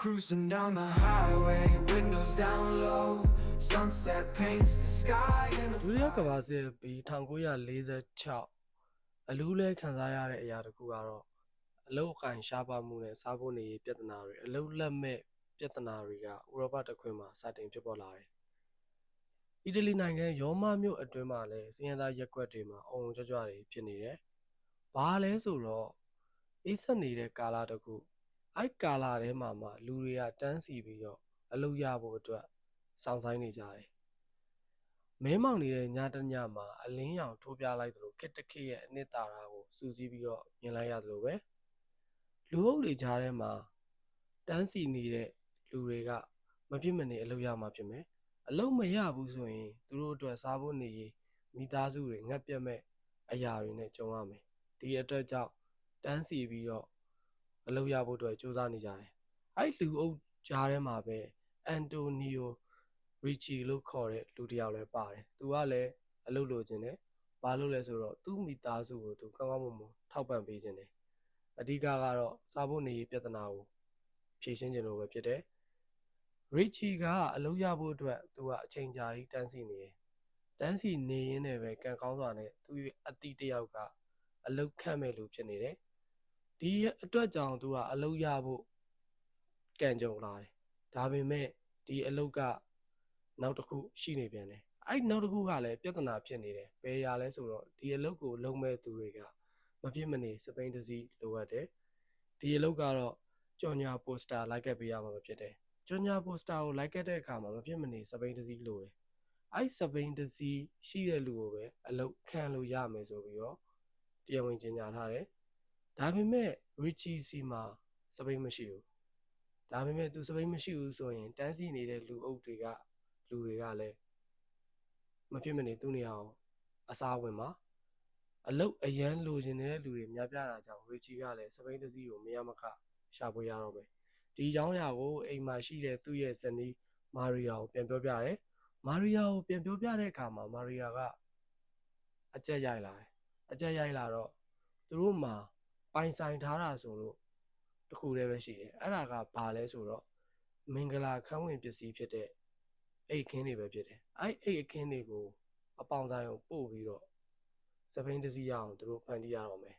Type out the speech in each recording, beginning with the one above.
Cruising down the highway, windows down low. Sunset paints the sky in a ဒုတိယကမ္ဘာစစ်ပြီး1946အလူးလဲခံစားရတဲ့အရာတစ်ခုကတော့အလုတ်အကင်ရှားပါမှုနဲ့စားဖို့နေရေးပြဿနာတွေအလုတ်လက်မဲ့ပြဿနာတွေကဥရောပတစ်ခွင်မှာစတင်ဖြစ်ပေါ်လာတယ်။အီတလီနိုင်ငံရောမမြို့အတွင်းမှာလည်းစီးရင်သားရက်ကွက်တွေမှာအုံကြွကြွတွေဖြစ်နေတယ်။ဘာလဲဆိုတော့အေးဆက်နေတဲ့ကာလတစ်ခု အဲ့ကာလထဲမှာမှလူတွေကတန်းစီပြီးတော့အလုတ်ရဖို့အတွက်စောင့်ဆိုင်နေကြတယ်။မဲမောင်နေတဲ့ညတစ်ညမှာအလင်းရောင်ထိုးပြလိုက်သလိုခက်တခက်ရဲ့အနှစ်သာရကိုစူးစီးပြီးတော့မြင်လိုက်ရသလိုပဲလူအုပ်တွေကြားထဲမှာတန်းစီနေတဲ့လူတွေကမဖြစ်မနေအလုပ်ရမှာဖြစ်မယ်အလုပ်မရဘူးဆိုရင်သူတို့အတွက်စားဖို့နေရေးမိသားစုတွေငတ်ပြတ်မဲ့အရာတွေနဲ့ကြုံရမယ်ဒီအတွက်ကြောင့်တန်းစီပြီးတော့ အလုပ်ရဖို့အတွက်စူးစမ်းနေကြတယ်အဲ့လူအုပ်ကြားထဲမှာပဲအန်တိုနီယိုရီချီလို့ခေါ်တဲ့လူတစ်ယောက်လည်းပါတယ်။သူကလည်းအလုပ်လိုချင်တယ်။ဘာလို့လဲဆိုတော့သူ့မိသားစုကိုသူကောင်းကောင်းမွန်မွန်ထောက်ပံ့ပေးခြင်းတယ်။အဓိကကတော့စားဖို့နေရေးပြဿနာကိုဖြေရှင်းခြင်းလို့ပဲဖြစ်တယ်။ရီချီကအလုပ်ရဖို့အတွက်သူကအချိန်ကြာကြီးတန်းစီနေတယ်။တန်းစီနေရင်းနဲ့ပဲကံကောင်းစွာနဲ့သူ့ရဲ့အတီးတစ်ယောက်ကအလုပ်ခန့်မဲ့လူဖြစ်နေတယ်။ ဒီအတွက်ကြောင့်သူကအလုပ်ရဖို့ကံကြုံလာတယ်။ဒါပေမဲ့ဒီအလုပ်ကနောက်တစ်ခုရှိနေပြန်တယ်အဲ့နောက်တစ်ခုကလည်းပြဿနာဖြစ်နေတယ်ဘယ်ရာလဲဆိုတော့ဒီအလုပ်ကိုလုံမဲ့သူတွေကမဖြစ်မနေစပိန်တစည်းလိုအပ်တယ်ဒီအလုပ်ကတော့ကြော်ညာပိုစတာလိုက်ခဲ့ပေးရမှာဖြစ်တယ်ကြော်ညာပိုစတာကိုလိုက်ခဲ့တဲ့အခါမှာမဖြစ်မနေစပိန်တစည်းလိုတယ်အဲ့စပိန်တစည်းရှိတဲ့လူကိုပဲအလုပ်ခံလို့ရမယ်ဆိုပြီးတော့တရားဝင်ကြေညာထားတယ် ဒါပေမဲ့ Richie စီမှာစပိတ်မရှိဘူးဒါပေမဲ့သူစပိတ်မရှိဘူးဆိုရင်တန်းစီနေတဲ့လူအုပ်တွေကလူတွေကလည်းမဖြစ်မနေသူ့နေရာကိုအစားဝင်ပါအလုတ်အရန်လိုချင်တဲ့လူတွေများပြားတာကြောင့် Richie ကလည်းစပိတ်တစည်းကိုမရမခရှာဖွေရတော့ပဲဒီအကြောင်းအရာကိုအိမ်မှာရှိတဲ့သူ့ရဲ့ဇနီးမာရီယာကိုပြန်ပြောပြတယ်မာရီယာကိုပြန်ပြောပြတဲ့အခါမှာမာရီယာကအကြက်ရိုက်လာတယ်အကြက်ရိုက်လာတော့သူတို့မှာ ပိုင်ဆိုင်ထားတာဆိုလို့တခုတည်းပဲရှိတယ်အဲ့ဒါကဘာလဲဆိုတော့မင်္ဂလာခန်းဝင်ပစ္စည်းဖြစ်တဲ့အိတ်ခင်းတွေပဲဖြစ်တယ်အဲ့အိတ်အခင်းတွေကိုအပေါင်ဆိုင်ကိုပို့ပြီးတော့စပိန်တစည်းရအောင်သူတို့ဖန်တီးရတော့မယ်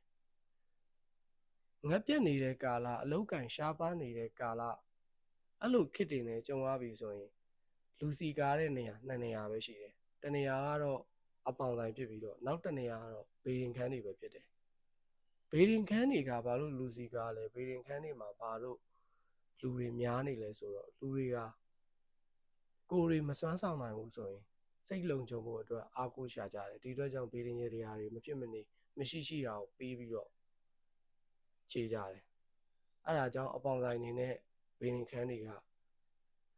ငတ်ပြက်နေတဲ့ကာလအလောက်ကန်ရှားပါနေတဲ့ကာလအဲ့လိုခစ်တင်နေကြုံရပြီဆိုရင်လူစီကားတဲ့နေရာနှစ်နေရာပဲရှိတယ်တနေရာကတော့အပေါင်ဆိုင်ဖြစ်ပြီးတော့နောက်တနေရာကတော့ဘေးရင်ခန်းတွေပဲဖြစ်တယ် ဘေးရင်ခန်းတွေကဘာလို့လူစီကားလဲဘေးရင်ခန်းတွေမှာဘာလို့လူတွေများနေလဲဆိုတော့လူတွေကကိုယ်တွေမစွမ်းဆောင်နိုင်ဘူးဆိုရင်စိတ်လုံခြုံဖို့အတွက်အားကိုးရှာကြတယ်ဒီအတွက်ကြောင့်ဘေးရင်ရတရားတွေမဖြစ်မနေမရှိရှိတာကိုပြီးပြီးတော့ခြေကြတယ်အဲ့ဒါကြောင့်အပေါင်ဆိုင်နေနဲ့ဘေးရင်ခန်းတွေက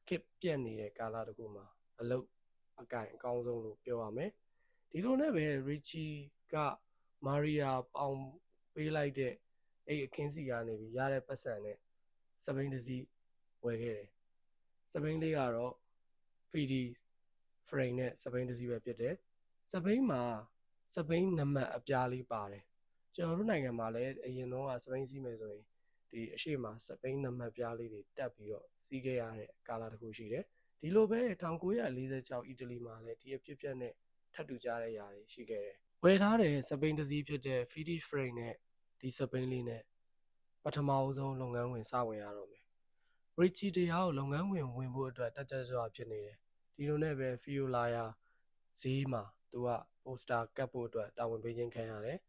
ခစ်ပြက်နေတဲ့ကာလတခုမှာအလုတ်အကင်အကောင်းဆုံးလို့ပြောရမယ်ဒီလိုနဲ့ပဲ Richie ကမာရီယာပေါင် ပေးလိုက်တဲ့အဲ့အခင်းစီကနေပြီးရတဲ့ပတ်စံနဲ့စပိန်တစည်းဝယ်ခဲ့တယ်စပိန်လေးကတော့ 3D frame နဲ့စပိန်တစ်စီးပဲဖြစ်တယ်စပိန်မှာစပိန်နံပါတ်အပြားလေးပါတယ်ကျွန်တော်တို့နိုင်ငံမှာလည်းအရင်တော့စပိန်စီးမယ်ဆိုရင်ဒီအရှိမစပိန်နံပါတ်ပြားလေးတွေတက်ပြီးတော့စီးခဲ့ရတဲ့ကာလတစ်ခုရှိတယ်ဒီလိုပဲ1946အီတလီမှာလည်းဒီအဖြစ်အပျက်နဲ့ထပ်တူကြတဲ့ຢာတွေရှိခဲ့တယ် ဝယ်ထားတဲ့စပိန်တစ်စီးဖြစ်တဲ့ 3D frame နဲ့ဒီစပိန်လေးနဲ့ပထမအဆုံးလုပ်ငန်းဝင်စဝင်ရတော့မယ် Richie တရားကိုလုပ်ငန်းဝင်ဝင်ဖို့အတွက်တက်ကြွစွာဖြစ်နေတယ်ဒီလိုနဲ့ပဲ Fiolaya ဈေးမှာသူက poster ကတ်ဖို့အတွက်တာဝန်ပေးခြင်းခံရတယ်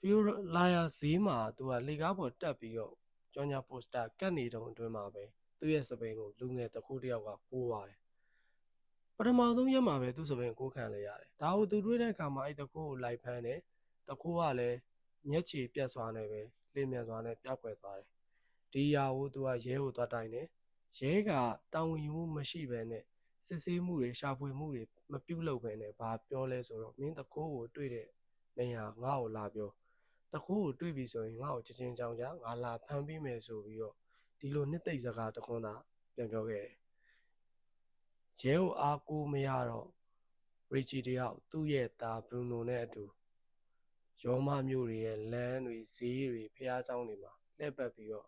Fiolaya ဈေးမှာသူကလေကားပေါ်တက်ပြီးတော့ကြောညာ poster ကတ်နေတုံအတွင်းမှာပဲသူ့ရဲ့စပိန်ကိုလူငယ်တစ်ခုတစ်ယောက်ကကိုးပါတယ်ပ ထမဆုံးရက်မှာပဲသူ့စပိန်ကိုးခံလဲရတယ်ဒါကိုသူတွေ့တဲ့အခါမှာအဲ့တခိုးကိုလိုက်ဖမ်းတယ်တခိုးကလည်းမျက်ခြေပြတ်သွားနေပဲလင်းမြန်စွာနဲ့ပြောက်ကွယ်သွားတယ်ဒီຢာကိုသူကရဲကိုသွားတိုင်တယ်ရဲကတာဝန်ယူမှုမရှိဘဲနဲ့စစ်ဆေးမှုတွေရှာဖွေမှုတွေမပြုတ်လုပ်ဘဲနဲ့ဘာပြောလဲဆိုတော့မင်းတကိုးကိုတွေ့တဲ့နေရာငါ့ကိုလာပြောတကိုးကိုတွေ့ပြီဆိုရင်ငါ့ကိုချက်ချင်းကြောင်းကြငါလာဖမ်းပေးမယ်ဆိုပြီးတော့ဒီလိုနှစ်သိမ့်စကားတခွန်းသာပြန်ပြောခဲ့တယ် ရဲကိုအားကိုးမရတော့ရီချီတယောက်သူ့ရဲ့သားဘရူနိုနဲ့အတူရောမမျိုးတွေရဲ့လမ်းတွေဈေးတွေဖះเจ้าတွေမှာလှည့်ပတ်ပြီးတော့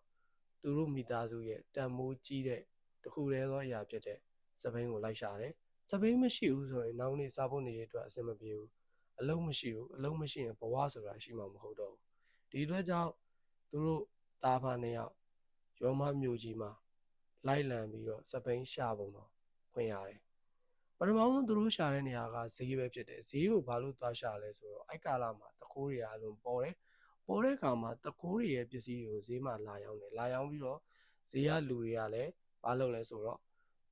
သူ သူတို့မိသားစုရဲ့တန်မိုးကြီးတဲ့တစ်ခုတည်းသောအရာဖြစ်တဲ့စပိန်ကိုလိုက်ရှာတယ်စပိန်မရှိဘူးဆိုရင်နောက်နေ့စားဖို့နေရအတွက်အဆင်မပြေဘူးအလုံးမရှိဘူးအလုံးမရှိရင်ဘဝဆိုတာရှိမှာမဟုတ်တော့ဘူးဒီအတွက်ကြောင့်သူတို့တာဖာနှစ်ယောက်ရောမမြို့ကြီးမှာလိုက်လံပြီးတော့စပိန်ရှာပုံတော့ ခွင့်ရတယ်ပထမဆုံးသူတို့ရှာတဲ့နေရာကဈေးပဲဖြစ်တယ်ဈေးကိုဘာလို့သွားရှာလဲဆိုတော့အဲ့ကာလမှာတကိုးတွေအလုံးပေါ်တယ်ပေါ်တဲ့အခါမှာတကိုးတွေရဲ့ပစ္စည်းတွေကိုဈေးမှာလာရောက်တယ်လာရောက်ပြီးတော့ဈေးကလူတွေကလည်းဘာလုပ်လဲဆိုတော့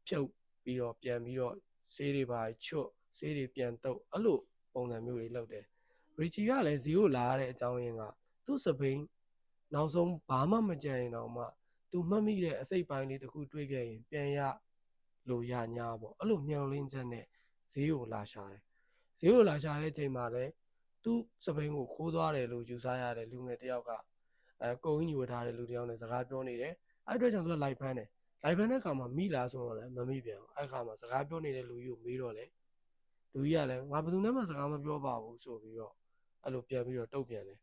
ဖြုတ်ပြီးတော့ပြန်ပြီးတော့ဈေးတွေပါချွတ်ဈေးတွေပြန်တုပ်အဲ့လိုပုံစံမျိုးတွေလုပ်တယ်ရီချီကလည်းဈေးကိုလာရတဲ့အကြောင်းရင်းကသူ့စပိန်နောက်ဆုံးဘာမှမကြံရင်တော့မှသူမှတ်မိတဲ့အစိတ်ပိုင်းလေးတစ်ခုတွေ့ခဲ့ရင်ပြန်ရ လို့ရညာပေါ့အဲ့လိုမျောလင်းချက်နဲ့ဈေးကိုလာရှာတယ်ဈေးကိုလာရှာတဲ့ချိန်မှာလည်းသူ့စပိန်ကိုခိုးသွားတယ်လို့ယူဆရတဲ့လူငယ်တစ်ယောက်ကအဲကုံကြီးဝတ်ထားတဲ့လူတစ်ယောက်နဲ့စကားပြောနေတယ်အဲ့အတွက်ကြောင့်သူကလိုက်ဖမ်းတယ်လိုက်ဖမ်းတဲ့အခါမှာမိလားဆိုတော့လည်းမမိပြန်ဘူးအဲ့အခါမှာစကားပြောနေတဲ့လူကြီးကိုမေးတော့လေလူကြီးကလည်းငါဘယ်သူနဲ့မှစကားမပြောပါဘူးဆိုပြီးတော့အဲ့လိုပြန်ပြီးတော့တုတ်ပြန်တယ်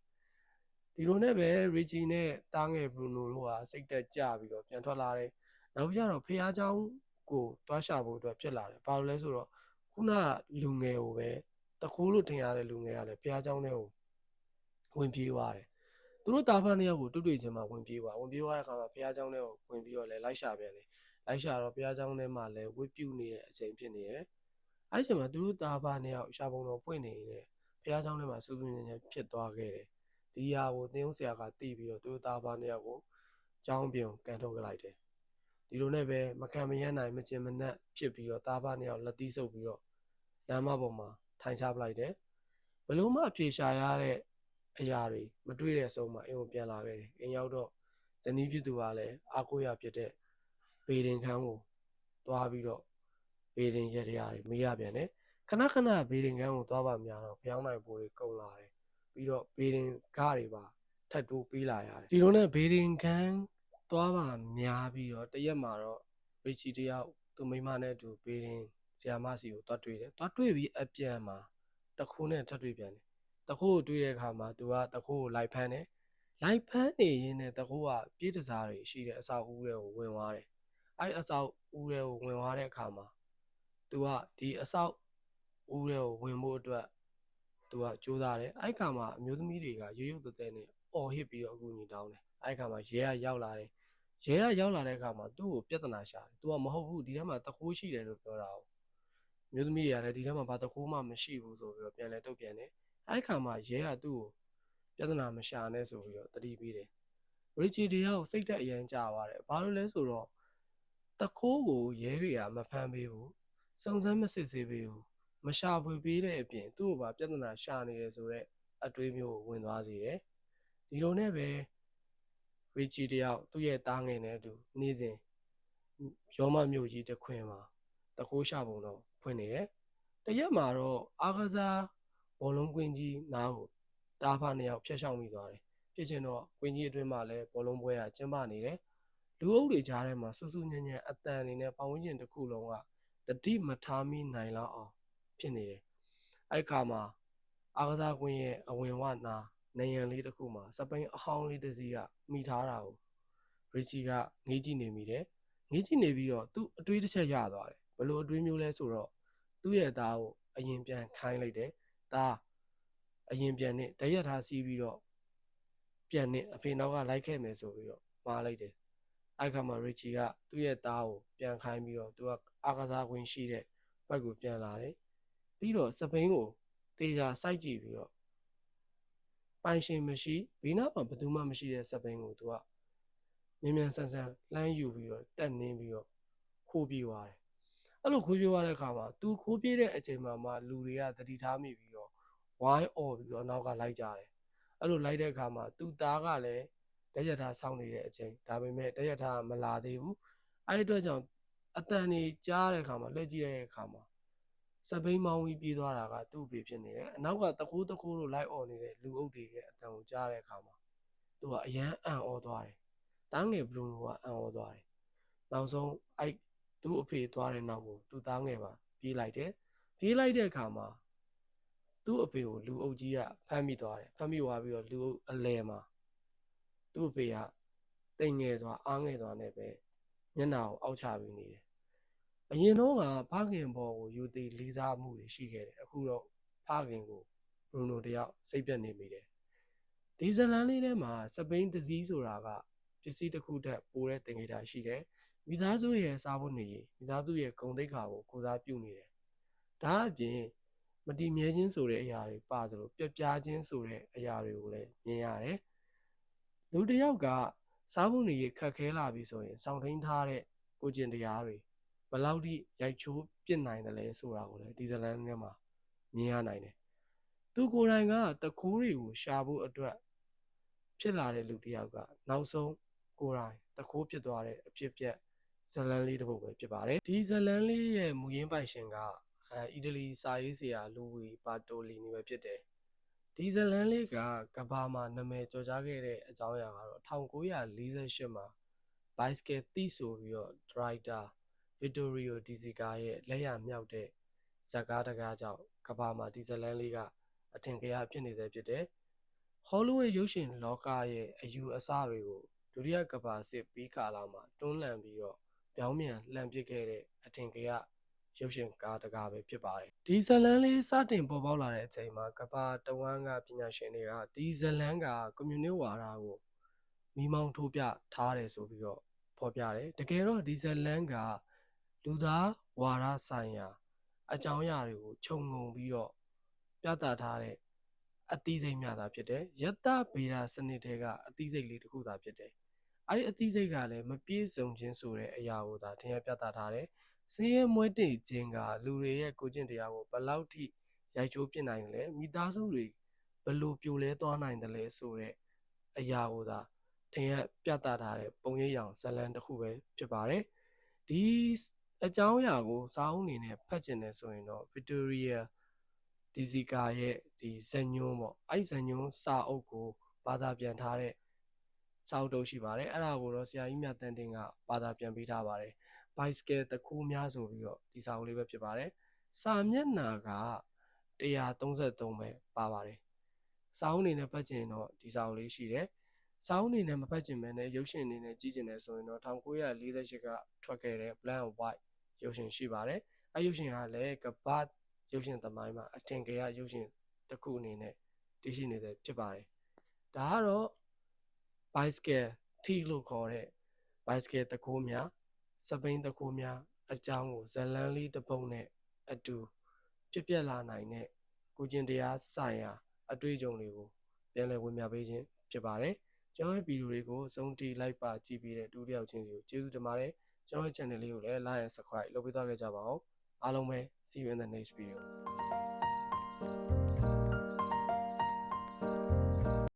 ဒီလိုနဲ့ပဲ Richie နဲ့တားငယ် Bruno တို့ကစိတ်တက်ကြပြီးတော့ပြန်ထွက်လာတယ်နောက်ကျတော့ဖះเจ้า ကိုတွားရှာဖို့အတွက်ဖြစ်လာတယ်။ဘာလို့လဲဆိုတော့ခုနကလူငယ်ကိုပဲတခိုးလို့ထင်ရတဲ့လူငယ်ကလည်းဘုရားကျောင်းထဲကိုဝင်ပြေးသွားတယ်။သူတို့တာဖန်နှစ်ယောက်ကိုတွေ့တွေ့ချင်းမှဝင်ပြေးသွားဝင်ပြေးသွားတဲ့အခါမှာဘုရားကျောင်းထဲကိုဝင်ပြီးတော့လည်းလိုက်ရှာပြန်တယ်။လိုက်ရှာတော့ဘုရားကျောင်းထဲမှာလည်းဝိပြုနေတဲ့အချိန်ဖြစ်နေတယ်။အဲ့ဒီအချိန်မှာသူတို့တာဖန်နှစ်ယောက်ရှာပုံတော်ပွင့်နေတယ်။ဘုရားကျောင်းထဲမှာစူးစူးညံ့ညံ့ဖြစ်သွားခဲ့တယ်။ဒီဟာကိုသင်းဦးဆရာကတီးပြီးတော့သူတို့တာဖန်နှစ်ယောက်ကိုကျောင်းပြင်ကန်ထုတ်ကြလိုက်တယ်။ ဒီလိုနဲ့ပဲမခံမရနိုင်မကျင်မနှက်ဖြစ်ပြီးတော့တားဖားနှစ်ယောက်လက်သီးဆုပ်ပြီးတော့လမ်းမပေါ်မှာထိုင်ချပလိုက်တယ်ဘလို့မှအပြေရှာရတဲ့အရာတွေမတွေ့တဲ့အဆုံးမှာအင်းကိုပြန်လာခဲ့တယ်အင်းရောက်တော့ဇနီးဖြစ်သူကလည်းအာကိုရဖြစ်တဲ့ဘေဒင်ခန်းကိုသွားပြီးတော့ဘေဒင်ရက်တရားတွေမေးရပြန်တယ်ခဏခဏဘေဒင်ခန်းကိုသွားပါများတော့ဖျောင်းနိုင်ပိုးတွေကုန်လာတယ်ပြီးတော့ဘေဒင်ကားတွေပါထပ်တိုးပေးလာရတယ်ဒီလိုနဲ့ဘေဒင်ခန်း သွားပါများပြီးတော့တရက်မှာတော့ရီချီတယောက်သူမိမနဲ့အတူဘေးရင်ဆီယာမစီကိုတွားတွေ့တယ်တွားတွေ့ပြီးအပြန်မှာတခိုးနဲ့ထပ်တွေ့ပြန်တယ်တခိုးကိုတွေ့တဲ့အခါမှာသူကတခိုးကိုလိုက်ဖမ်းတယ်လိုက်ဖမ်းနေရင်းနဲ့တခိုးကပြေးတစားတွေရှိတဲ့အဆောက်အဦတွေကိုဝင်သွားတယ်အဲ့အဆောက်အဦတွေကိုဝင်သွားတဲ့အခါမှာသူကဒီအဆောက်အဦတွေကိုဝင်ဖို့အတွက်သူကကြိုးစားတယ်အဲ့ခါမှာအမျိုးသမီးတွေကရွရွတ်တဲတဲနဲ့အော်ဟစ်ပြီးတော့အကူအညီတောင်းတယ်အဲ့ခါမှာရဲကရောက်လာတယ် ရဲကရောက်လာတဲ့အခါမှာသူ့ကိုပြဿနာရှာတယ်။ तू ကမဟုတ်ဘူးဒီထဲမှာတခိုးရှိတယ် လို့ပြောတာ哦။မျိုးသမီးတွေကလည်းဒီထဲမှာဘာတခိုးမှမရှိဘူးဆိုပြီးတော့ပြန်လဲတုတ်ပြန်တယ်။အဲ့ဒီအခါမှာရဲကသူ့ကိုပြဿနာမရှာနဲ့ဆိုပြီးတော့တတိပေးတယ်။ Richie တယောက်စိတ်သက်အရန်ကြာသွားတယ်။ဘာလို့လဲဆိုတော့တခိုးကိုရဲတွေကမဖမ်းပေးဘူး။စုံစမ်းမစစ်ဆေးပေးဘူး။မရှာဖွေပေးတဲ့အပြင်သူ့ကိုပါပြဿနာရှာနေတယ်ဆိုတော့အတွေးမျိုးကိုဝင်သွားစေတယ်။ဒီလိုနဲ့ပဲ Richie တယောက်သူ့ရဲ့တားငယ်နဲ့အတူနေစဉ်ရောမမြို့ကြီးတစ်ခွင်မှာတကိုးရှာပုံတော့ဖွင့်နေတယ်။တရက်မှာတော့အာကစားဘောလုံးကွင်းကြီးနားကိုတားဖားနှစ်ယောက်ဖျက်ရှောင်မိသွားတယ်။ဖြစ်ချင်တော့ကွင်းကြီးအတွင်းမှာလည်းဘောလုံးပွဲကကျင်းပနေတယ်။လူအုပ်တွေကြားထဲမှာဆူဆူညံ့ညံ့အတန်အနေနဲ့ပတ်ဝန်းကျင်တစ်ခုလုံးကတတိမထားမိနိုင်လောက်အောင်ဖြစ်နေတယ်။အဲ့ခါမှာအာကစားကွင်းရဲ့အဝင်ဝနာ နေရန်လေးတစ်ခုမှာစပိန်အဟောင်းလေးတစ်စီးကမိထားတာကိုရီချီကငေးကြည့်နေမိတယ်ငေးကြည့်နေပြီးတော့သူ့အတွေးတစ်ချက်ရသွားတယ်ဘလို့အတွေးမျိုးလဲဆိုတော့သူ့ရဲ့သားကိုအရင်ပြန်ခိုင်းလိုက်တယ်သားအရင်ပြန်နဲ့တရက်ထားစီးပြီးတော့ပြန်နဲ့အဖေနောက်ကလိုက်ခဲ့မယ်ဆိုပြီးတော့မှားလိုက်တယ်အဲ့ခါမှာရီချီကသူ့ရဲ့သားကိုပြန်ခိုင်းပြီးတော့သူကအာကစားခွင့်ရှိတဲ့ဘက်ကိုပြန်လာတယ်ပြီးတော့စပိန်ကိုတေချာစိုက်ကြည့်ပြီးတော့ ပိုင်ရှင်မရှိဘေးနားမှာဘယ်သူမှမရှိတဲ့စပိန်ကိုသူကမြန်မြန်ဆန်ဆန်လှမ်းယူပြီးတော့တက်နင်းပြီးတော့ခိုးပြေးသွားတယ်။အဲ့လိုခိုးပြေးသွားတဲ့အခါမှာသူခိုးပြေးတဲ့အချိန်မှာမှလူတွေကတတိထားမိပြီးတော့ဝိုင်းအော်ပြီးတော့နောက်ကလိုက်ကြတယ်။အဲ့လိုလိုက်တဲ့အခါမှာသူ့သားကလည်းတရထားဆောင်းနေတဲ့အချိန်ဒါပေမဲ့တရထားမလာသေးဘူး။အဲ့ဒီအတွက်ကြောင့်အတန်နေကြားတဲ့အခါမှာလှည့်ကြည့်တဲ့အခါမှာ စပိန်မောင်းပြီးပြေးသွားတာကသူ့ဘေဖြစ်နေတယ်။အနောက်ကတကူးတကူးလို့လိုက်អော်နေတဲ့လူအုပ်တွေရဲ့အတန်ကိုကြားတဲ့အခါမှာသူကအယမ်းအံ့ဩသွားတယ်။တားငယ်ဘလူးနိုကအံ့ဩသွားတယ်။နောက်ဆုံးအဲ့သူ့အဖေသွားတဲ့နောက်ကိုသူ့သားငယ်ပါပြေးလိုက်တယ်။ပြေးလိုက်တဲ့အခါမှာသူ့အဖေကိုလူအုပ်ကြီးကဖမ်းမိသွားတယ်။ဖမ်းမိသွားပြီးတော့လူအုပ်အလဲမှာသူ့အဖေကတတိမ်ငယ်စွာအားငယ်စွာနဲ့ပဲမျက်နှာကိုအောက်ချပြီးနေတယ် အရင်တော့ကဖခင်ဘော်ကိုယူသေးလေးစားမှုတွေရှိခဲ့တယ်အခုတော့ဖခင်ကိုဘရူနိုတယောက်စိတ်ပြတ်နေမိတယ်ဒီဇလန်လေးထဲမှာစပိန်ဒဇီးဆိုတာကပစ္စည်းတစ်ခုတည်းပိုတဲ့တင်ကြတာရှိတယ်မိသားစုရဲ့စားဖို့နေရေးမိသားစုရဲ့ဂုဏ်သိက္ခာကိုကိုစားပြုနေတယ်ဒါအပြင်မတည်မြဲခြင်းဆိုတဲ့အရာတွေပါသလိုပြက်ပြားခြင်းဆိုတဲ့အရာတွေကိုလည်းမြင်ရတယ်။လူတစ်ယောက်ကစားဖို့နေရခက်ခဲလာပြီဆိုရင်စောင့်ထိန်ထားတဲ့ကိုကျင်တရားတွေ ဘယ်လောက်ထိရိုက်ချိုးပြစ်နိုင်တယ်လဲဆိုတာကိုလည်းဒီဇလန်ထဲမှာမြင်ရနိုင်တယ်။သူကိုယ်တိုင်ကတခိုးတွေကိုရှာဖို့အတွက်ဖြစ်လာတဲ့လူတစ်ယောက်ကနောက်ဆုံးကိုယ်တိုင်တခိုးဖြစ်သွားတဲ့အဖြစ်အပျက်ဇလန်လေးတစ်ပုဒ်ပဲဖြစ်ပါတယ်။ဒီဇလန်လေးရဲ့မူရင်းပိုင်ရှင်ကအဲအီတလီစာရေးဆရာလူဝီပါတိုလီနီပဲဖြစ်တယ်ဒီဇလန်လေးကကဘာမှာနာမည်ကျော်ကြားခဲ့တဲ့အကြောင်းအရာကတော့1948မှာ bicycle တီးဆိုပြီးတော့ driver Vittorio Di Sica ရဲ့လက်ရမြောက်တဲ့ဇာတ်ကားတကားကြောင့်ကဘာမှာဒီဇလန်လေးကအထင်ကရဖြစ်နေသေးဖြစ်တယ်ဟောလိဝုဒ်ရုပ်ရှင်လောကရဲ့အယူအဆတွေကိုဒုတိယကဘာစစ်ပြီးကာလမှာတွန်းလှန်ပြီးတော့ပြောင်းပြန်လှန်ပစ်ခဲ့တဲ့အထင်ကရရုပ်ရှင်ကားတကားပဲဖြစ်ပါတယ်ဒီဇလန်လေးစတင်ပေါ်ပေါက်လာတဲ့အချိန်မှာကမ္ဘာတဝန်းကပညာရှင်တွေကဒီဇလန်ကကွန်မြူနစ်ဝါဒကိုမိမောင်းထိုးပြထားတယ်ဆိုပြီးတော့ဖော်ပြတယ်တကယ်တော့ဒီဇလန်က လူသားဝါဒဆိုင်ရာ အကြောင်းအရာတွေကိုခြုံငုံပြီးတော့ပြသထားတဲ့အသီးစိတ်များသာဖြစ်တယ်ယတ္တဗေဒစနစ်တွေကအသီးစိတ်လေးတစ်ခုသာဖြစ်တယ်အဲ့ဒီအသီးစိတ်ကလည်းမပြည့်စုံခြင်းဆိုတဲ့အရာကိုသာထင်ရပြသထားတယ်စင်းရဲမွဲတေခြင်းကလူတွေရဲ့ကိုကျင့်တရားကိုဘယ်လောက်ထိရိုက်ချိုးပြစ်နိုင်တယ်လဲမိသားစုတွေဘယ်လိုပြိုလဲသွားနိုင်တယ်လဲဆိုတဲ့အရာကိုသာထင်ရပြသထားတဲ့ပုံရိပ်ရောင်ဇလန်တစ်ခုပဲဖြစ်ပါတယ်ဒီ အကြောင်းအရာကိုစာအုပ်အနေနဲ့ဖတ်ကျင်တယ်ဆိုရင်တော့ Victoria Dizika ရဲ့ဒီဇညွန်းပေါ့အဲ့ဇညွန်းစာအုပ်ကိုဘာသာပြန်ထားတဲ့စာအုပ်တုပ်ရှိပါတယ်အဲ့ဒါကိုတော့ဆရာကြီးမြတ်တန်တင်ကဘာသာပြန်ပေးထားပါတယ် bicycle တကူးများဆိုပြီးတော့ဒီစာအုပ်လေးပဲဖြစ်ပါတယ်။စာမျက်နှာက133ပဲပါပါတယ်။စာအုပ်အနေနဲ့ဖတ်ချင်တော့ဒီစာအုပ်လေးရှိတယ်။စာအုပ်အနေနဲ့မဖတ်ချင်ဘဲနဲ့ရုပ်ရှင်အနေနဲ့ကြည့်ချင်တယ်ဆိုရင်တော့1948ကထွက်ခဲ့တဲ့ Black and White ရုပ်ရှင်ရှိပါတယ်။အဲရုပ်ရှင်ကလည်းကပတ်ရုပ်ရှင်သမိုင်းမှာအထင်ကရရုပ်ရှင်တစ်ခုအနေနဲ့တည်ရှိနေတဲ့ဖြစ်ပါတယ်။ဒါကတော့ bicycle ထိလို့ခေါ်တဲ့ bicycle တကူးများစပိန်တကူများအကြောင်းကိုဇလန်းလေးတစ်ပုဒ်နဲ့အတူဖြစ်ပျက်လာနိုင်တဲ့ကိုကျင်တရားဆိုင်ရာ အတွေ့အကြုံတွေကိုပြန်လည်ဝင်ပြပေးခြင်းဖြစ်ပါတယ်ကျွန်တော်ရဲ့ဗီဒီယိုတွေကိုအဆုံးထိလိုက်ပါကြည့်ပေးတဲ့တူတယောက်ချင်းစီကိုကျေးဇူးတင်ပါတယ် ကျွန်တော်ရဲ့ channel လေးကိုလည်း like and subscribe လုပ်ပေးသွားခဲ့ကြပါဦးအားလုံးပဲ see you in the next video